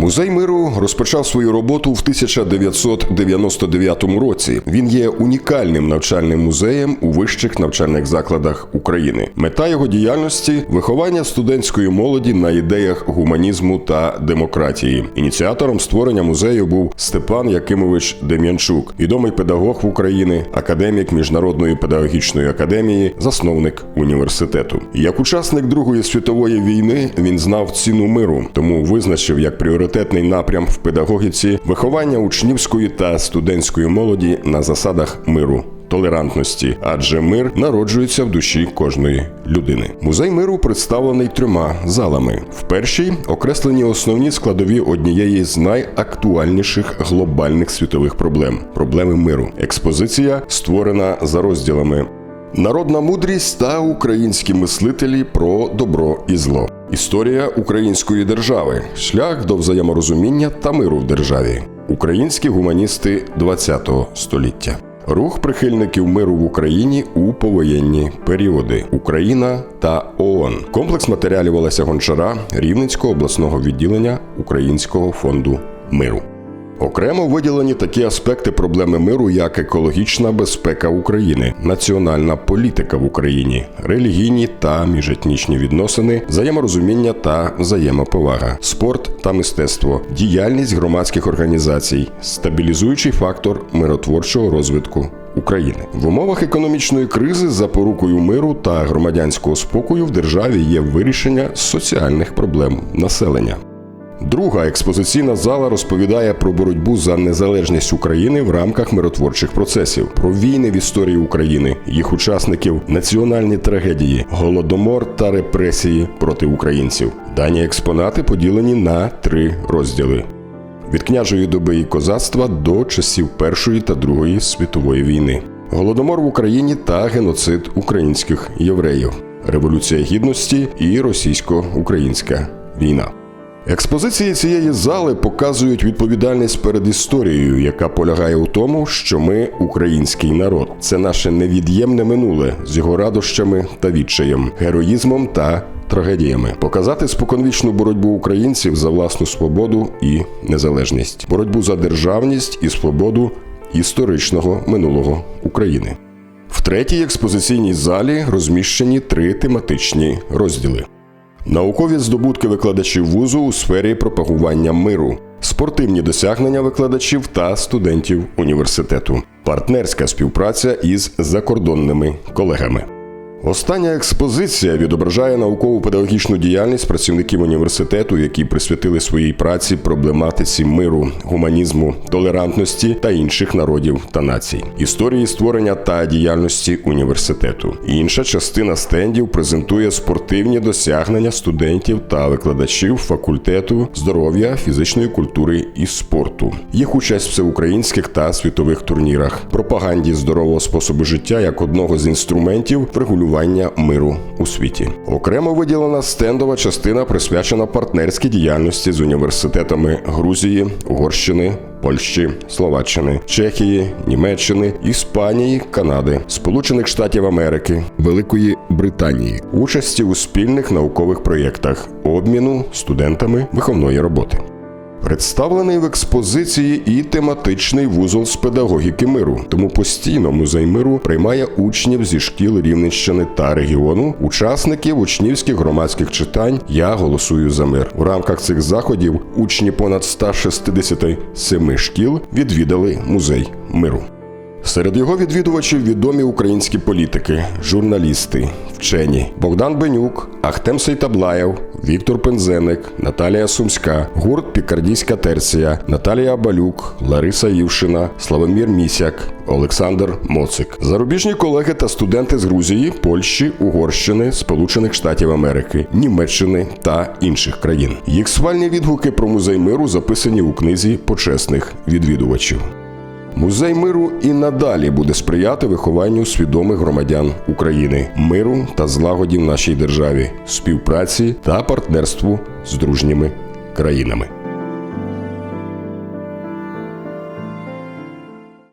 Музей миру розпочав свою роботу в 1999 році. Він є унікальним навчальним музеєм у вищих навчальних закладах України. Мета його діяльності виховання студентської молоді на ідеях гуманізму та демократії. Ініціатором створення музею був Степан Якимович Дем'янчук, відомий педагог в Україні, академік Міжнародної педагогічної академії, засновник університету. Як учасник Другої світової війни він знав ціну миру, тому визначив як пріоритетний напрям в педагогіці виховання учнівської та студентської молоді на засадах миру. Толерантності, адже мир народжується в душі кожної людини. Музей миру представлений трьома залами. В першій окреслені основні складові однієї з найактуальніших глобальних світових проблем проблеми миру. Експозиція створена за розділами Народна мудрість та українські мислителі про добро і зло. Історія української держави, шлях до взаєморозуміння та миру в державі. Українські гуманісти ХХ століття. Рух прихильників миру в Україні у повоєнні періоди Україна та ООН. Комплекс матеріалів Олеся Гончара Рівненського обласного відділення Українського фонду миру. Окремо виділені такі аспекти проблеми миру, як екологічна безпека України, національна політика в Україні, релігійні та міжетнічні відносини, взаєморозуміння та взаємоповага, спорт та мистецтво, діяльність громадських організацій, стабілізуючий фактор миротворчого розвитку. України в умовах економічної кризи запорукою миру та громадянського спокою в державі є вирішення соціальних проблем населення. Друга експозиційна зала розповідає про боротьбу за незалежність України в рамках миротворчих процесів, про війни в історії України, їх учасників, національні трагедії, голодомор та репресії проти українців. Дані експонати поділені на три розділи. Від княжої доби і козацтва до часів Першої та Другої світової війни, голодомор в Україні та геноцид українських євреїв, революція гідності і російсько-українська війна. Експозиції цієї зали показують відповідальність перед історією, яка полягає у тому, що ми український народ. Це наше невід'ємне минуле з його радощами та відчаєм, героїзмом та трагедіями. Показати споконвічну боротьбу українців за власну свободу і незалежність, боротьбу за державність і свободу історичного минулого України. В третій експозиційній залі розміщені три тематичні розділи. Наукові здобутки викладачів вузу у сфері пропагування миру, спортивні досягнення викладачів та студентів університету, партнерська співпраця із закордонними колегами. Остання експозиція відображає науково-педагогічну діяльність працівників університету, які присвятили своїй праці проблематиці миру, гуманізму, толерантності та інших народів та націй, історії створення та діяльності університету. Інша частина стендів презентує спортивні досягнення студентів та викладачів факультету здоров'я, фізичної культури і спорту, їх участь в всеукраїнських та світових турнірах, пропаганді здорового способу життя як одного з інструментів врегулювання миру у світі. Окремо виділена стендова частина присвячена партнерській діяльності з університетами Грузії, Угорщини. Польщі, Словаччини, Чехії, Німеччини, Іспанії, Канади, Сполучених Штатів Америки, Великої Британії, участі у спільних наукових проєктах, обміну студентами виховної роботи. Представлений в експозиції і тематичний вузол з педагогіки миру, тому постійно музей миру приймає учнів зі шкіл Рівненщини та регіону, учасників учнівських громадських читань Я голосую за мир. У рамках цих заходів учні понад 167 шкіл відвідали музей миру. Серед його відвідувачів відомі українські політики, журналісти, вчені Богдан Бенюк, Ахтем Сейтаблаєв, Віктор Пензеник, Наталія Сумська, гурт Пікардійська терція, Наталія Абалюк, Лариса Івшина, Славомір Місяк, Олександр Моцик, зарубіжні колеги та студенти з Грузії, Польщі, Угорщини, Сполучених Штатів Америки, Німеччини та інших країн. Їх свальні відгуки про музей миру записані у книзі почесних відвідувачів. Музей миру і надалі буде сприяти вихованню свідомих громадян України, миру та злагоді в нашій державі, співпраці та партнерству з дружніми країнами.